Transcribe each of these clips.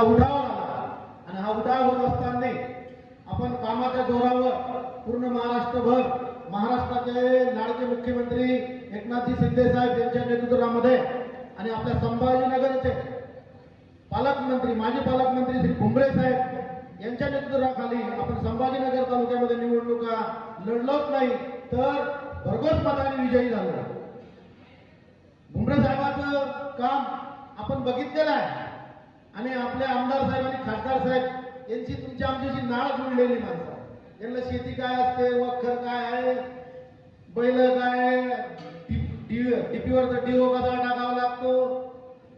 एवढा उठाव. लागला आणि हा उठाव होत असताना आपण कामाच्या जोरावर पूर्ण महाराष्ट्रभर महाराष्ट्राचे लाडके मुख्यमंत्री एकनाथजी शिंदे साहेब यांच्या नेतृत्वामध्ये आणि आपल्या संभाजीनगरचे पालकमंत्री माजी पालकमंत्री श्री कुंभरे साहेब यांच्या नेतृत्वाखाली आपण संभाजीनगर तालुक्यामध्ये निवडणुका लढलोच नाही तर भरघोस मताने विजयी झालो. भुमरे साहेबाचं काम आपण बघितलेलं आहे. आणि आपले आमदार साहेब आणि खासदार साहेब यांची तुमच्या आमच्याशी नाळ जुळलेली माणसं. यांना शेती काय असते वखर काय आहे बैल काय आहे डिओ कसा टाकावा लागतो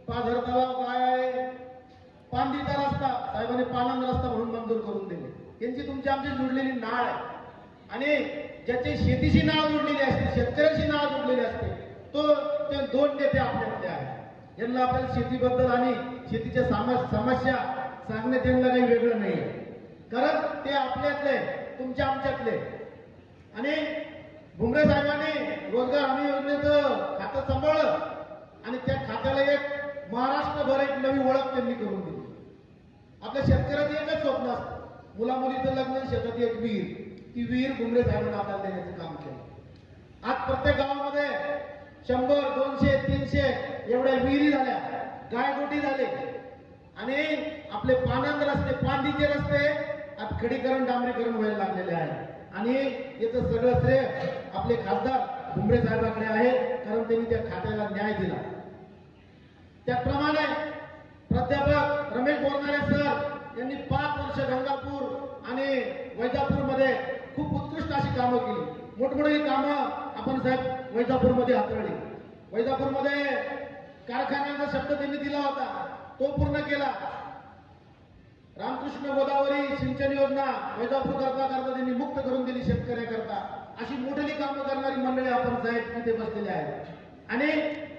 पाझर तलाव काय आहे पांदीचा रस्ता साहेबांनी पानंद रस्ता म्हणून मंजूर करून दिले. यांची तुमची आमची जुडलेली नाळ आहे. आणि ज्याची शेतीशी नाळ जोडलेली असते शेतकऱ्याशी नाळ जोडलेली असते तो ते दोन नेते आपल्याकडे आहेत. यांना आपल्याला शेतीबद्दल आणि शेतीच्या सामा- समस्या सांगण्यात यांना काही वेगळं नाही. कारण ते आपल्यातले तुमच्या आमच्यातले. आणि भुमरे साहेबांनी रोजगार हमी योजनेचं खातं सांभाळलं आणि त्या खात्याला एक महाराष्ट्रभर एक नवी ओळख त्यांनी करून दिली. आपल्या शेतकऱ्याचं एकच स्वप्न असतं. मुला मुलीचं लग्न शेतात एक विहीर. ती विहीर भुमरे साहेबांना आपल्याला देण्याचं काम केलं. आज प्रत्येक गावामध्ये शंभर एवढ्या विहिरी झाल्या गायगोटी झाले. आणि आपले पानंद रस्ते पांदीचे रस्ते आज खडीकरण डांबरीकरण व्हायला लागलेले आहे. आणि याचं सगळं श्रेय आपले खासदार भुमरे साहेबांकडे आहे कारण त्यांनी त्या खात्याला न्याय दिला. त्याचप्रमाणे प्राध्यापक रमेश बोरनारे सर यांनी पाच वर्ष गंगापूर आणि वैजापूरमध्ये खूप उत्कृष्ट अशी कामं केली. मोठमोठी कामं आपण साहेब वैजापूरमध्ये हाताळली. वैजापूरमध्ये कारखान्याचा शब्द त्यांनी दिला होता. तो पूर्ण केला. रामकृष्ण गोदावरी सिंचन योजना वैजापूर करता करता त्यांनी मुक्त करून दिली शेतकऱ्याकरता. अशी मोठी कामं करणारी मंडळी आपण साहेब तिथे बसलेले आहेत. आणि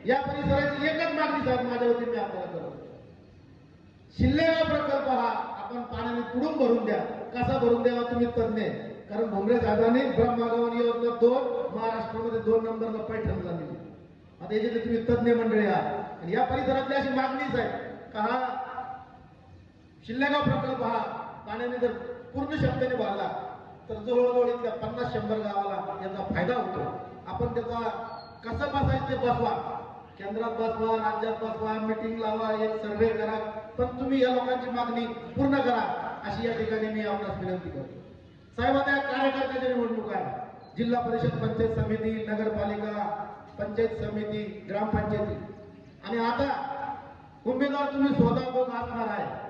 या परिसराची एकच मागणी साहेब माझ्या वतीने मी आपल्याला करतो. शिल्लेगाव प्रकल्प हा आपण पाण्याने पुढून भरून द्या. कसा भरून द्यावा तुम्ही तज्ञ कारण भुमरे साहेबांनी ब्रह्मागवन योजना दोन महाराष्ट्रामध्ये दोन नंबरला पैठणला दिली आता याचे तुम्ही तज्ज्ञ मंडळी आहात आणि या परिसरातली अशी मागणीच आहे का हा शिल्लेगाव प्रकल्प हा पाण्याने जर पूर्ण क्षमतेने भरला तर जवळजवळ इथल्या पन्नास शंभर गावाला याचा फायदा होतो. आपण त्याचा कसं बसायचं ते बसवा. केंद्रात बसवा राज्यात बसवा मिटिंग लावा एक सर्वे करा. पण तुम्ही या लोकांची मागणी पूर्ण करा अशी या ठिकाणी मी आपणास विनंती करतो. साहेब आता या कार्यकर्त्याच्या निवडणूक आहे. जिल्हा परिषद पंचायत समिती नगरपालिका पंचायत समिती ग्रामपंचायती आणि आता उमेदवार तुम्ही स्वतः बघ असणार आहे.